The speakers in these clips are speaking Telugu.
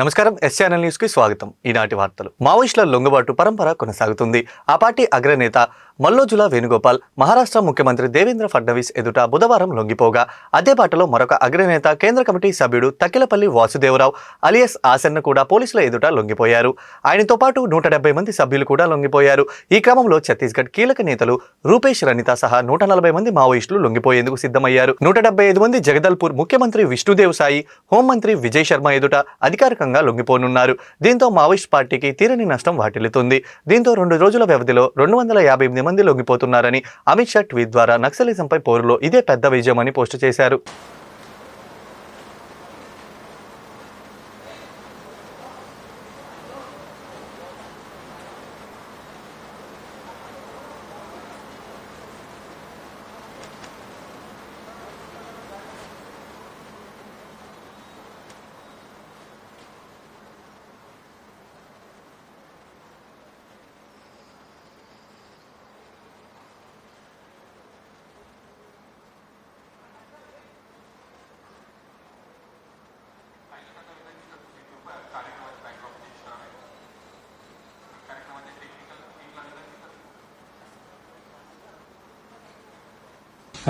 నమస్కారం. ఎస్ ఛానల్ న్యూస్కి స్వాగతం. ఈనాటి వార్తలు. మావోయిస్టుల లొంగబాటు పరంపర కొనసాగుతుంది. ఆ పార్టీ అగ్రనేత మల్లోజుల వేణుగోపాల్ మహారాష్ట్ర ముఖ్యమంత్రి దేవేంద్ర ఫడ్నవీస్ ఎదుట బుధవారం లొంగిపోగా అదే బాటలో మరొక అగ్రనేత కేంద్ర కమిటీ సభ్యుడు తక్కిలపల్లి వాసుదేవరావు అలియస్ ఆసన్న కూడా పోలీసుల ఎదుట లొంగిపోయారు. ఆయనతో పాటు నూట డెబ్బై మంది సభ్యులు కూడా లొంగిపోయారు. ఈ క్రమంలో ఛత్తీస్గఢ్ కీలక నేతలు రూపేష్ రనిత సహా నూట నలభై మంది మావోయిస్టులు లొంగిపోయేందుకు సిద్ధమయ్యారు. నూట డెబ్బై ఐదు మంది జగదల్పూర్ ముఖ్యమంత్రి విష్ణుదేవ్ సాయి హోంమంత్రి విజయ్ శర్మ ఎదుట అధికారికంగా లొంగిపోనున్నారు. దీంతో మావోయిస్ట్ పార్టీకి తీరని నష్టం వాటిల్లుతుంది. దీంతో రెండు రోజుల వ్యవధిలో రెండు వందల యాభై ఎనిమిది మంది లొంగిపోతున్నారని అమిత్ షా ట్వీట్ ద్వారా నక్సలిజంపై పోరులో ఇదే పెద్ద విజయమని పోస్టు చేశారు.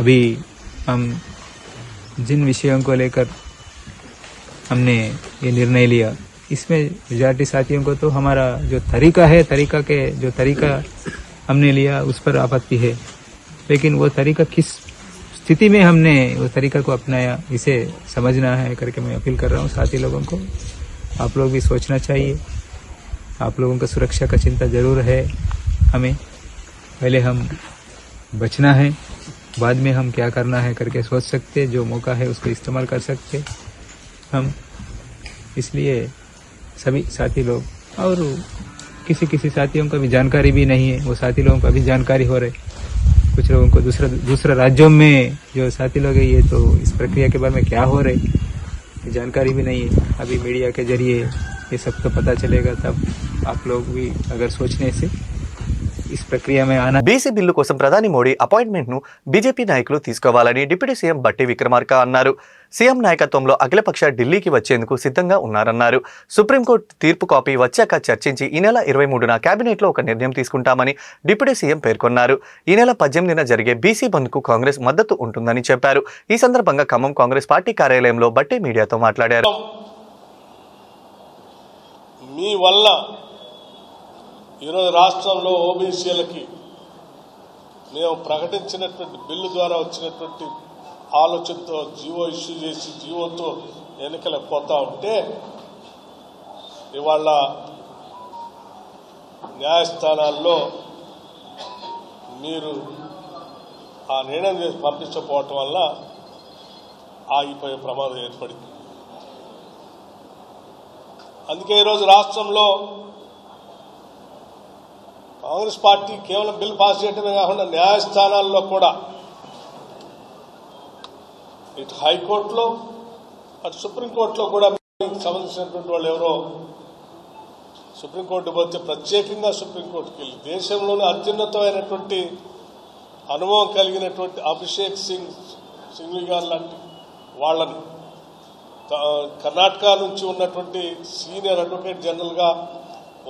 अभी हम जिन विषयों को लेकर हमने ये निर्णय लिया, इसमें मेजॉरिटी साथियों को तो हमारा जो तरीका है, तरीका के जो तरीका हमने लिया, उस पर आपत्ति है। लेकिन वो तरीका किस स्थिति में हमने वो तरीका को अपनाया, इसे समझना है करके मैं अपील कर रहा हूँ साथी लोगों को। आप लोग भी सोचना चाहिए। आप लोगों का सुरक्षा का चिंता ज़रूर है हमें। पहले हम बचना है। बाद में हम क्या करना है करके सोच सकते, जो मौका है उसको इस्तेमाल कर सकते। हम इसलिए सभी साथी लोग, और किसी किसी साथियों का भी जानकारी भी नहीं है, वो साथी लोगों का भी जानकारी हो रहे। कुछ लोगों को दूसरा दूसरा राज्यों में जो साथी लोग है, ये तो इस प्रक्रिया के बारे में क्या हो रहे जानकारी भी नहीं है। अभी मीडिया के ज़रिए ये सब तो पता चलेगा, तब आप लोग भी अगर सोचने से इस प्रक्रिया में आना బీసీ బిల్లు కోసం ప్రధాని మోడీ అపాయింట్మెంట్ ను బీజేపీ నాయకులు తీసుకోవాలని డిప్యూటీ సీఎం బట్టి విక్రమార్క అన్నారు సీఎం నాయకత్వంలో అఖిలపక్ష ఢిల్లీకి వచ్చేందుకు సిద్ధంగా ఉన్నారన్నారు సుప్రీంకోర్టు తీర్పు కాపీ వచ్చాక చర్చించి ఈ నెల ఇరవై మూడున కేబినెట్లో ఒక నిర్ణయం తీసుకుంటామని డిప్యూటీ సీఎం పేర్కొన్నారు ఈ నెల పద్దెనిమిదిన జరిగే బీసీ బంద్కు కాంగ్రెస్ మద్దతు ఉంటుందని చెప్పారు ఈ సందర్భంగా ఖమ్మం కాంగ్రెస్ పార్టీ కార్యాలయంలో బట్టి మీడియాతో మాట్లాడారు మీ వల్ల ఈరోజు రాష్ట్రంలో ఓబీసీలకి మేము ప్రకటించినటువంటి బిల్లు ద్వారా వచ్చినటువంటి ఆలోచనతో జీవో ఇష్యూ చేసి జీవోతో ఎన్నికలకు పోతా ఉంటే ఇవాళ న్యాయస్థానాల్లో మీరు ఆ నిర్ణయం చేసి పంపించకపోవటం వల్ల ఆగిపోయే ప్రమాదం ఏర్పడింది. అందుకే ఈరోజు రాష్ట్రంలో కాంగ్రెస్ పార్టీ కేవలం బిల్ పాస్ చేయడమే కాకుండా న్యాయస్థానాల్లో కూడా. ఇటు హైకోర్టులో అటు సుప్రీంకోర్టులో కూడా సంబంధించినటువంటి వాళ్ళు ఎవరో సుప్రీంకోర్టు పోతే ప్రత్యేకంగా సుప్రీంకోర్టుకి వెళ్ళి దేశంలోనే అత్యున్నతమైనటువంటి అనుభవం కలిగినటువంటి అభిషేక్ సింగ్ సింగ్వి గారు లాంటి వాళ్ళని. కర్ణాటక నుంచి ఉన్నటువంటి సీనియర్ అడ్వకేట్ జనరల్గా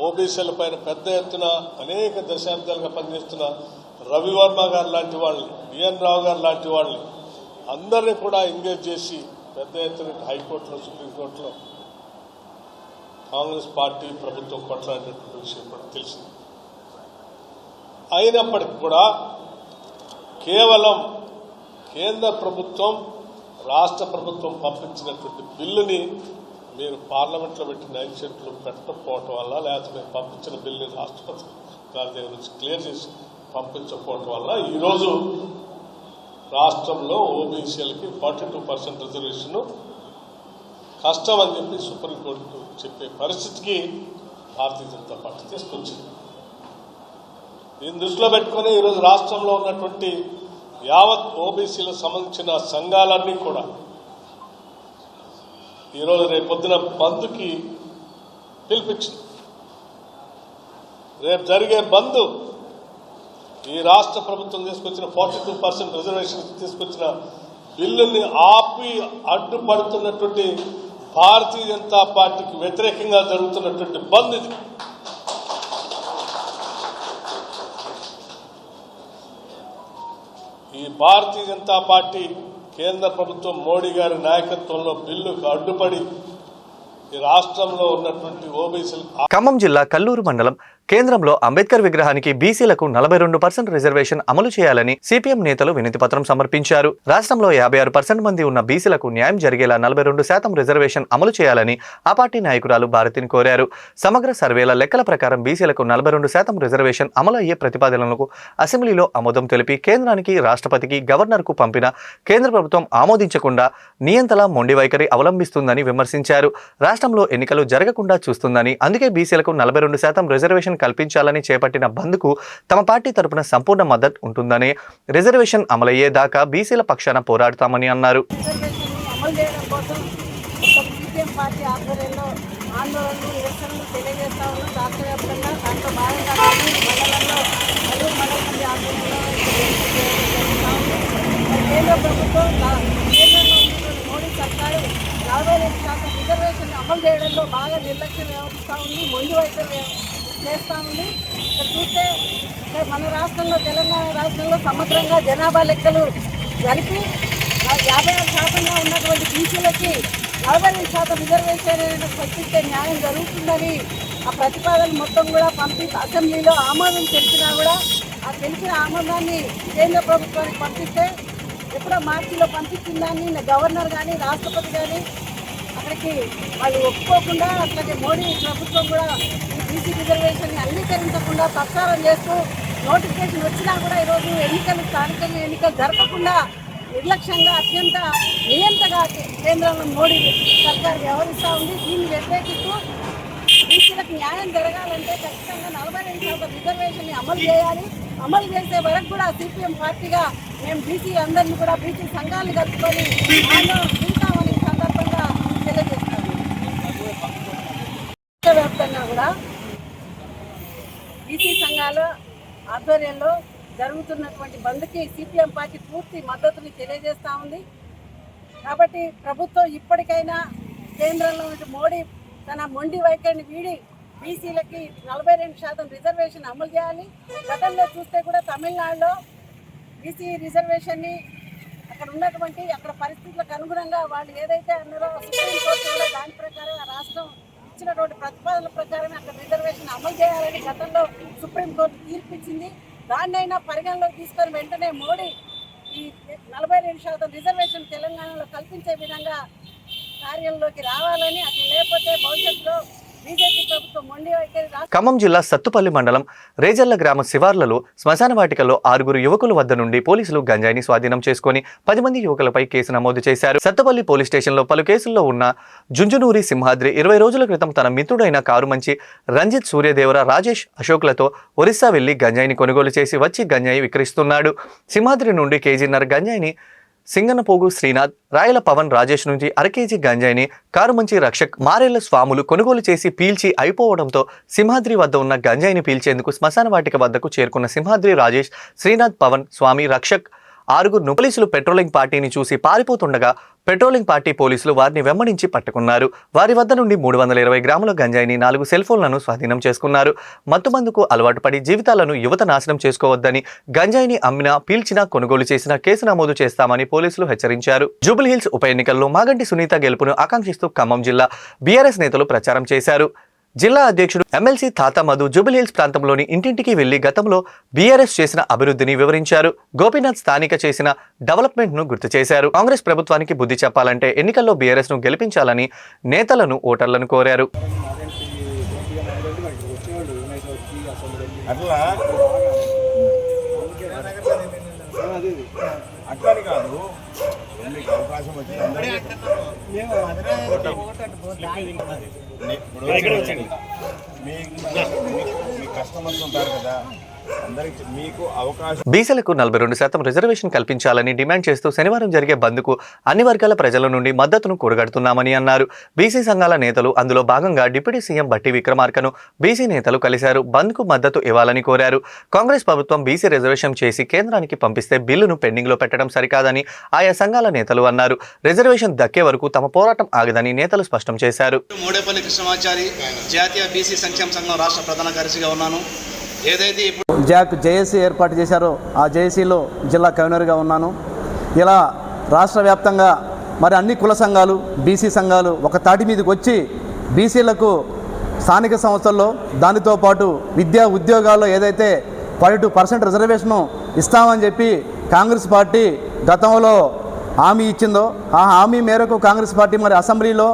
ఓబీసీల పైన పెద్ద ఎత్తున అనేక దశాబ్దాలుగా పనిచేస్తున్న రవివర్మ గారు లాంటి వాళ్ళని బిఎన్ రావు గారు లాంటి వాళ్ళని అందరినీ కూడా ఎంగేజ్ చేసి పెద్ద ఎత్తున హైకోర్టులో సుప్రీంకోర్టులో కాంగ్రెస్ పార్టీ ప్రభుత్వం కొట్లాడినటువంటి విషయం కూడా తెలిసింది. అయినప్పటికీ కూడా కేవలం కేంద్ర ప్రభుత్వం రాష్ట్ర ప్రభుత్వం పంపించినటువంటి బిల్లుని మీరు పార్లమెంట్లో పెట్టిన యాక్సిడెంట్లు పెట్టకపోవటం వల్ల లేకపోతే నేను పంపించిన బిల్లు రాష్ట్రపతి గారి దగ్గర నుంచి క్లియర్ చేసి పంపించకపోవటం వల్ల ఈరోజు రాష్ట్రంలో ఓబీసీలకి ఫార్టీ టూ పర్సెంట్ రిజర్వేషన్ కష్టం అని చెప్పి సుప్రీంకోర్టు చెప్పే పరిస్థితికి భారతీయ జనతా పార్టీ తీసుకొచ్చింది. దీన్ని దృష్టిలో పెట్టుకొని ఈరోజు రాష్ట్రంలో ఉన్నటువంటి యావత్ ఓబీసీలకు సంబంధించిన సంఘాలన్నీ కూడా ఈరోజు రేపు పొద్దున బంద్కి పిలిపించింది రేపు జరిగే బంద్ ఈ రాష్ట్ర ప్రభుత్వం తీసుకొచ్చిన ఫార్టీ టూ పర్సెంట్ రిజర్వేషన్ తీసుకొచ్చిన బిల్లుని ఆపి అడ్డుపడుతున్నటువంటి భారతీయ జనతా పార్టీకి వ్యతిరేకంగా జరుగుతున్నటువంటి బంద్ ఇది. ఈ భారతీయ జనతా పార్టీ కేంద్ర ప్రభుత్వం మోడీ గారి నాయకత్వంలో బిల్లుకు అడ్డుపడి ఈ రాష్ట్రంలో ఉన్నటువంటి ఓబీసీలు ఖమ్మం జిల్లా కల్లూరు మండలం కేంద్రంలో అంబేద్కర్ విగ్రహానికి బీసీలకు నలభై రెండు పర్సెంట్ రిజర్వేషన్ అమలు చేయాలని సిపిఎం నేతలు వినతి పత్రం సమర్పించారు. రాష్ట్రంలో యాభై ఆరు పర్సెంట్ మంది ఉన్న బీసీలకు న్యాయం జరిగేలా నలభై రెండు శాతం రిజర్వేషన్ అమలు చేయాలని ఆ పార్టీ నాయకురాలు భారతిని కోరారు. సమగ్ర సర్వేల లెక్కల ప్రకారం బీసీలకు నలభై రెండు శాతం రిజర్వేషన్ అమలు అయ్యే ప్రతిపాదనలకు అసెంబ్లీలో ఆమోదం తెలిపి కేంద్రానికి రాష్ట్రపతికి గవర్నర్కు పంపిన కేంద్ర ప్రభుత్వం ఆమోదించకుండా నియంతలా మొండి వైఖరి అవలంబిస్తుందని విమర్శించారు. రాష్ట్రంలో ఎన్నికలు జరగకుండా చూస్తుందని అందుకే బీసీలకు నలభై రెండు శాతం రిజర్వేషన్ కల్పించాలని చేపట్టిన బంద్కు తమ పార్టీ తరపున సంపూర్ణ మద్దతు ఉంటుందని రిజర్వేషన్ అమలయ్యేదాకా బీసీల పక్షాన పోరాడుతామని అన్నారు. కేంద్ర ప్రభుత్వం మోడీ సర్కారు రెండు శాతం రిజర్వేషన్ అమలు చేయడంలో బాగా నిర్లక్ష్యం వ్యవహరిస్తూ ఉంది. మొండి వైఖరి చేస్తూ ఉంది ఇక్కడ చూస్తే మన రాష్ట్రంలో తెలంగాణ రాష్ట్రంలో సమగ్రంగా జనాభా లెక్కలు జరిపి యాభై ఆరు శాతంగా ఉన్నటువంటి బీసీలకి నలభై రెండు శాతం రిజర్వేషన్ కల్పిస్తే న్యాయం జరుగుతుందని ఆ ప్రతిపాదన మొత్తం కూడా పంపి అసెంబ్లీలో ఆమోదం తెలిపినా కూడా ఆ తెలిపిన ఆమోదాన్ని కేంద్ర ప్రభుత్వానికి పంపిస్తే ఎప్పుడో మార్చిలో పంపించిన దాన్ని గవర్నర్ కానీ రాష్ట్రపతి కానీ అక్కడికి వాళ్ళు ఒప్పుకోకుండా అట్లాగే మోడీ ప్రభుత్వం కూడా ఈ బీసీ రిజర్వేషన్ని అంగీకరించకుండా ప్రచారం చేస్తూ నోటిఫికేషన్ వచ్చినా కూడా ఈరోజు ఎన్నికలు స్థానికంగా ఎన్నికలు జరగకుండా నిర్లక్ష్యంగా అత్యంత నియంతగా కేంద్రంలో మోడీ సర్కార్ వ్యవహరిస్తూ ఉంది. దీన్ని వ్యతిరేకిస్తూ బీసీలకు న్యాయం జరగాలంటే ఖచ్చితంగా నలభై రెండు శాతం రిజర్వేషన్ని అమలు చేయాలి. అమలు చేసే వరకు కూడా సిపిఎం పార్టీగా మేము బీసీ అందరినీ కూడా బీసీ సంఘాలను కలుపుకొని ఆందోళన దిగుతామని ఈ సందర్భంగా తెలియజేస్తాము వ్యాప్తంగా కూడా బీసీ ఆధ్వర్యంలో జరుగుతున్నటువంటి బంద్కి సిపిఎం పార్టీ పూర్తి మద్దతుని తెలియజేస్తూ ఉంది. కాబట్టి ప్రభుత్వం ఇప్పటికైనా కేంద్రంలో ఉన్న మోడీ తన మొండి వైఖరిని వీడి బీసీలకి నలభై రెండు శాతం రిజర్వేషన్ అమలు చేయాలి. గతంలో చూస్తే కూడా తమిళనాడులో బీసీ రిజర్వేషన్ని అక్కడ ఉన్నటువంటి అక్కడ పరిస్థితులకు అనుగుణంగా వాళ్ళు ఏదైతే అన్నారో సుప్రీంకోర్టు కూడా దాని ప్రకారం రాష్ట్రం ఇచ్చినటువంటి ప్రతిపాదనల ప్రకారమే అక్కడ రిజర్వేషన్ అమలు చేయాలని గతంలో సుప్రీంకోర్టు తీర్పిచ్చింది. దాన్నైనా పరిగణలోకి తీసుకొని వెంటనే మోడీ ఈ నలభై రెండు శాతం రిజర్వేషన్ తెలంగాణలో కల్పించే విధంగా కార్యంలోకి రావాలని అట్లా లేకపోతే భవిష్యత్తులో ఖమ్మం జిల్లా సత్తుపల్లి మండలం రేజల్ల గ్రామ శివార్లలో శ్మశాన వాటికలో ఆరుగురు యువకుల వద్ద నుండి పోలీసులు గంజాయిని స్వాధీనం చేసుకొని పది మంది యువకులపై కేసు నమోదు చేశారు. సత్తుపల్లి పోలీస్ స్టేషన్లో పలు కేసుల్లో ఉన్న జుంజునూరి సింహాద్రి ఇరవై రోజుల క్రితం తన మిత్రుడైన కారు మంచి రంజిత్ సూర్యదేవర రాజేష్ అశోక్లతో ఒరిస్సా వెళ్ళి గంజాయిని కొనుగోలు చేసి వచ్చి గంజాయి విక్రయిస్తున్నాడు. సింహాద్రి నుండి కేజీన్నర గంజాయిని సింగనపోగు శ్రీనాథ్ రాయల పవన్ రాజేష్ నుంచి అరకేజీ గంజాయిని కారుమంచి రక్షక్ మారేళ్ళ స్వాములు కొనుగోలు చేసి పీల్చి అయిపోవడంతో సింహాద్రి వద్ద ఉన్న గంజాయిని పీల్చేందుకు శ్మశాన వాటిక వద్దకు చేరుకున్న సింహాద్రి రాజేష్ శ్రీనాథ్ పవన్ స్వామి రక్షక్ ఆరుగురు పోలీసులు పెట్రోలింగ్ పార్టీని చూసి పారిపోతుండగా పెట్రోలింగ్ పార్టీ పోలీసులు వారిని వెంబడించి పట్టుకున్నారు. వారి వద్ద నుండి మూడు వందల ఇరవై గ్రాముల గంజాయిని నాలుగు సెల్ ఫోన్లను స్వాధీనం చేసుకున్నారు. మత్తుమందుకు అలవాటు పడి జీవితాలను యువత నాశనం చేసుకోవద్దని గంజాయిని అమ్మినా పీల్చినా కొనుగోలు చేసినా కేసు నమోదు చేస్తామని పోలీసులు హెచ్చరించారు. జూబిల్ హిల్స్ ఉప ఎన్నికల్లో మాగంటి సునీత గెలుపును ఆకాంక్షిస్తూ ఖమ్మం జిల్లా బీఆర్ఎస్ నేతలు ప్రచారం చేశారు. జిల్లా అధ్యక్షుడు ఎమ్మెల్సీ తాత మధు జూబిల్ ప్రాంతంలోని ఇంటింటికి వెళ్ళి గతంలో బీఆర్ఎస్ చేసిన అభివృద్ధిని వివరించారు. గోపీనాథ్ స్థానిక చేసిన డెవలప్మెంట్ను గుర్తు చేశారు. కాంగ్రెస్ ప్రభుత్వానికి బుద్ధి చెప్పాలంటే ఎన్నికల్లో బీఆర్ఎస్ను గెలిపించాలని నేతలను ఓటర్లను కోరారు. అట్లా? అవకాశం వచ్చింది. ఇప్పుడు మీ కస్టమర్స్ ఉంటారు కదా. బీసీలకు నలభై రెండు శాతం రిజర్వేషన్ కల్పించాలని డిమాండ్ చేస్తూ శనివారం జరిగే బంద్కు అన్ని వర్గాల ప్రజల నుండి మద్దతును కూడగడుతున్నామని అన్నారు. బీసీ సంఘాల నేతలు అందులో భాగంగా డిప్యూటీ సీఎం బట్టి విక్రమార్కను బీసీ నేతలు కలిశారు. బంద్కు మద్దతు ఇవ్వాలని కోరారు. కాంగ్రెస్ ప్రభుత్వం బీసీ రిజర్వేషన్ చేసి కేంద్రానికి పంపిస్తే బిల్లును పెండింగ్లో పెట్టడం సరికాదని ఆయా సంఘాల నేతలు అన్నారు. రిజర్వేషన్ దక్కే వరకు తమ పోరాటం ఆగదని నేతలు స్పష్టం చేశారు. మోడేపల్లి కృష్ణమాచారి జాతీయ బీసీ సంక్షేమ సంఘం రాష్ట్ర ప్రధాన కార్యదర్శిగా ఉన్నాను. ఏదైతే ఇప్పుడు జాక్ జేఏసీ ఏర్పాటు చేశారో ఆ జేఏసీలో జిల్లా కన్వీనర్గా ఉన్నాను. ఇలా రాష్ట్ర వ్యాప్తంగా మరి అన్ని కుల సంఘాలు బీసీ సంఘాలు ఒక తాటి మీదకి వచ్చి బీసీలకు స్థానిక సంస్థల్లో దానితో పాటు విద్యా ఉద్యోగాల్లో ఏదైతే ఫార్టీ టూ పర్సెంట్ రిజర్వేషను ఇస్తామని చెప్పి కాంగ్రెస్ పార్టీ గతంలో హామీ ఇచ్చిందో ఆ హామీ మేరకు కాంగ్రెస్ పార్టీ మరి అసెంబ్లీలో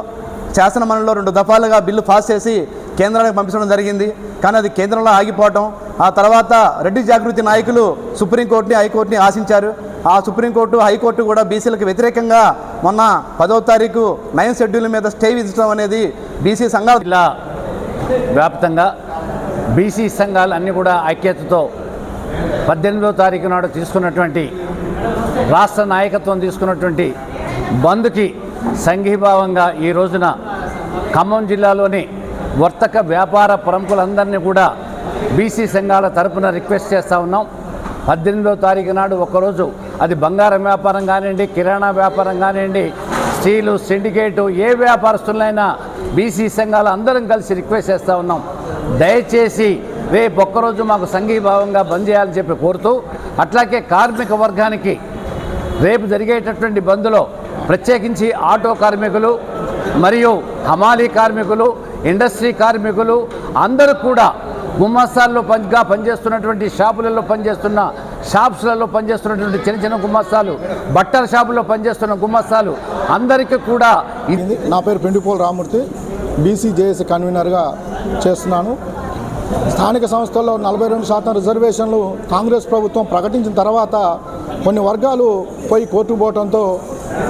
శాసనమండలిలో రెండు దఫాలుగా బిల్లు పాస్ చేసి కేంద్రానికి పంపించడం జరిగింది. కానీ అది కేంద్రంలో ఆగిపోవటం ఆ తర్వాత రెడ్డి జాగృతి నాయకులు సుప్రీంకోర్టుని హైకోర్టుని ఆశించారు. ఆ సుప్రీంకోర్టు హైకోర్టు కూడా బీసీలకు వ్యతిరేకంగా మొన్న పదో తారీఖు నైన్ షెడ్యూల్ మీద స్టే విధించడం అనేది బీసీ సంఘాలు జిల్లా వ్యాప్తంగా బీసీ సంఘాలు అన్నీ కూడా ఐక్యతతో పద్దెనిమిదో తారీఖు నాడు తీసుకున్నటువంటి రాష్ట్ర నాయకత్వం తీసుకున్నటువంటి బంద్కి సంఘీభావంగా ఈ రోజున ఖమ్మం జిల్లాలోని వర్తక వ్యాపార ప్రముఖులందరినీ కూడా బీసీ సంఘాల తరపున రిక్వెస్ట్ చేస్తూ ఉన్నాం. పద్దెనిమిదో తారీఖు నాడు ఒకరోజు అది బంగారం వ్యాపారం కానివ్వండి కిరాణా వ్యాపారం కానివ్వండి స్టీలు సిండికేటు ఏ వ్యాపారస్తులైనా బీసీ సంఘాలు అందరం కలిసి రిక్వెస్ట్ చేస్తూ ఉన్నాం. దయచేసి రేపు ఒక్కరోజు మాకు సంఘీభావంగా బంద్ చేయాలని చెప్పి కోరుతూ అట్లాగే కార్మిక వర్గానికి రేపు జరిగేటటువంటి బంద్లో ప్రత్యేకించి ఆటో కార్మికులు మరియు హమాలీ కార్మికులు ఇండస్ట్రీ కార్మికులు అందరూ కూడా గుమ్మస్తాల్లో పనిగా పనిచేస్తున్నటువంటి షాపులలో పనిచేస్తున్న షాప్స్లలో పనిచేస్తున్నటువంటి చిన్న చిన్న గుమ్మస్తాలు బట్టల షాపుల్లో పనిచేస్తున్న గుమ్మస్తాలు అందరికీ కూడా ఇది నా పేరు పెండిపోల్ రామూర్తి. బీసీజేఎస్ కన్వీనర్గా చేస్తున్నాను. స్థానిక సంస్థల్లో నలభై రెండు శాతం రిజర్వేషన్లు కాంగ్రెస్ ప్రభుత్వం ప్రకటించిన తర్వాత కొన్ని వర్గాలు పోయి కోర్టు పోవడంతో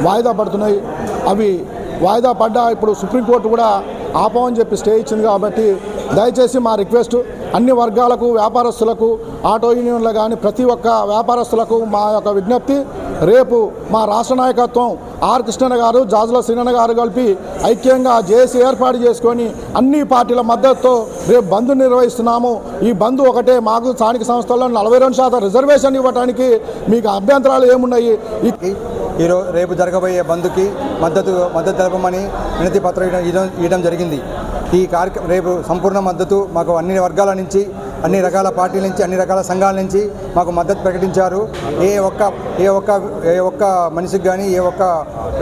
వాయిదా పడుతున్నాయి. అవి వాయిదా పడ్డా ఇప్పుడు సుప్రీంకోర్టు కూడా ఆపమని చెప్పి స్టే ఇచ్చింది కాబట్టి దయచేసి మా రిక్వెస్ట్ అన్ని వర్గాలకు వ్యాపారస్తులకు ఆటో యూనియన్లు కానీ ప్రతి ఒక్క వ్యాపారస్తులకు మా యొక్క విజ్ఞప్తి రేపు మా రాష్ట్ర నాయకత్వం ఆర్ కృష్ణన్న గారు జాజుల శ్రీనన్న గారు కలిపి ఐక్యంగా జేఏసీ ఏర్పాటు చేసుకొని అన్ని పార్టీల మద్దతుతో రేపు బంద్ నిర్వహిస్తున్నాము. ఈ బంద్ ఒకటే మాకు స్థానిక సంస్థల్లో నలభై రెండు శాతం రిజర్వేషన్ ఇవ్వడానికి మీకు అభ్యంతరాలు ఏమున్నాయి? ఈ ఈరోజు రేపు జరగబోయే బంద్కి మద్దతు మద్దతు తెలపమని వినతి పత్రం ఇవ్వడం- ఇవ్వడం ఇవ్వడం జరిగింది. ఈ కార్యక్రమం రేపు సంపూర్ణ మద్దతు మాకు అన్ని వర్గాల నుంచి అన్ని రకాల పార్టీల నుంచి అన్ని రకాల సంఘాల నుంచి మాకు మద్దతు ప్రకటించారు. ఏ ఒక్క ఏ ఒక్క ఏ ఒక్క మనిషికి కానీ ఏ ఒక్క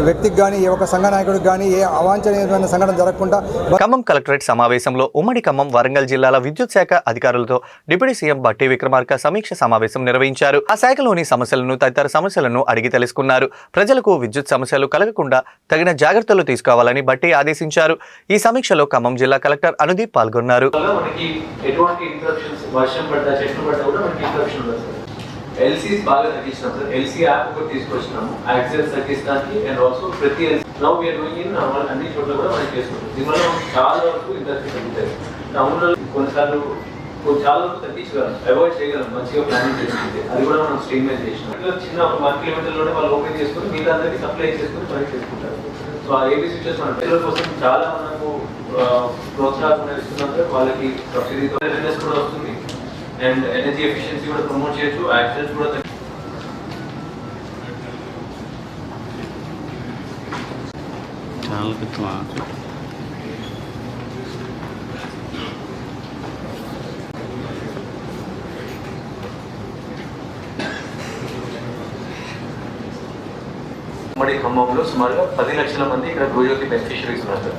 వ్యక్తికి కానీ ఏ ఒక్క సంఘ నాయకుడికి కానీ ఏ అవాంఛనీయమైన సంఘటన జరగకుండా ఖమ్మం కలెక్టరేట్ సమావేశంలో ఉమ్మడి ఖమ్మం వరంగల్ జిల్లాల విద్యుత్ శాఖ అధికారులతో డిప్యూటీ సీఎం బట్టి విక్రమార్క సమీక్ష సమావేశం నిర్వహించారు. ఆ శాఖలోని సమస్యలను తదితర సమస్యలను అడిగి తెలుసుకున్నారు. ప్రజలకు విద్యుత్ సమస్యలు కలగకుండా తగిన జాగ్రత్తలు తీసుకోవాలని బట్టి ఆదేశించారు. ఈ సమీక్షలో ఖమ్మం జిల్లా కలెక్టర్ అనుదీప్ పాల్గొన్నారు. వర్షం పడ్డా చెట్లు పడ్డా కూడా మనకి ఇంటరప్షన్ ఉండదు సార్. ఎల్సీస్ బాగా తగ్గించినాం సార్. ఎల్సీ యాప్ ఒకటి తీసుకొచ్చినాము. యాక్సిడెంట్స్ తగ్గించడానికి అండ్ ఆల్సో ప్రతి LC now we are doing in అన్ని చోట్ల కూడా మనం చేసుకుంటాం. దీనివల్ల చాలా వరకు ఇంటరప్షన్ తగ్గుతాయి. టౌన్లో కొన్నిసార్లు చాలా వరకు తగ్గించగలం. అవాయిడ్ చేయగలం. మంచిగా ప్లానింగ్ చేసుకుంటే. అది కూడా మనం స్ట్రీమ్లైన్ చేసినాం. అట్లా చిన్న ఒక వన్ కిలోమీటర్లోనే వాళ్ళు ఓపెన్ చేసుకుని మిగతా అందరికీ సప్లై చేసుకుని పని చేసుకుంటారు. సో ఆ ఏబీ స్విచెస్ మన పిల్లల కోసం చాలా మనకు uh, ప్రోత్సాహం ఇస్తున్నాం సార్. వాళ్ళకి సబ్సిడీతో అవేర్నెస్ కూడా వస్తుంది. అండ్ ఎనర్జీ ఎఫిషియన్సీ కూడా ప్రమోట్ చేయొచ్చు యాక్సిడెంట్స్ కూడా తగ్గి- ఉమ్మడి ఖమ్మంలో సుమారుగా పది లక్షల మంది ఇక్కడ గృహజ్యోతి బెనిఫిషరీస్ ఉన్నారు.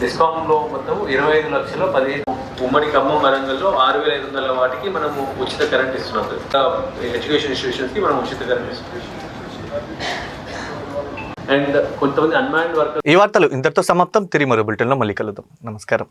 డిస్కామ్లో మొత్తం ఇరవై ఐదు లక్షల పదిహేను ఉమ్మడి ఖమ్మం వరంగల్లో ఆరు వేల ఐదు వందల వాటికి మనము ఉచిత కరెంట్ ఇస్తున్నాం సార్ ఎడ్యుకేషన్ ఇన్స్టిట్యూషన్స్కి మనం ఉచిత కరెంట్ ఇస్తున్నాం. అండ్ కొంతమంది అన్మాన్డ్ వర్కర్ ఈ వార్తలు ఇంతటితో సమాప్తం. తిరిగి మరో బులెటిన్లో మళ్ళీ కలుద్దాం. నమస్కారం.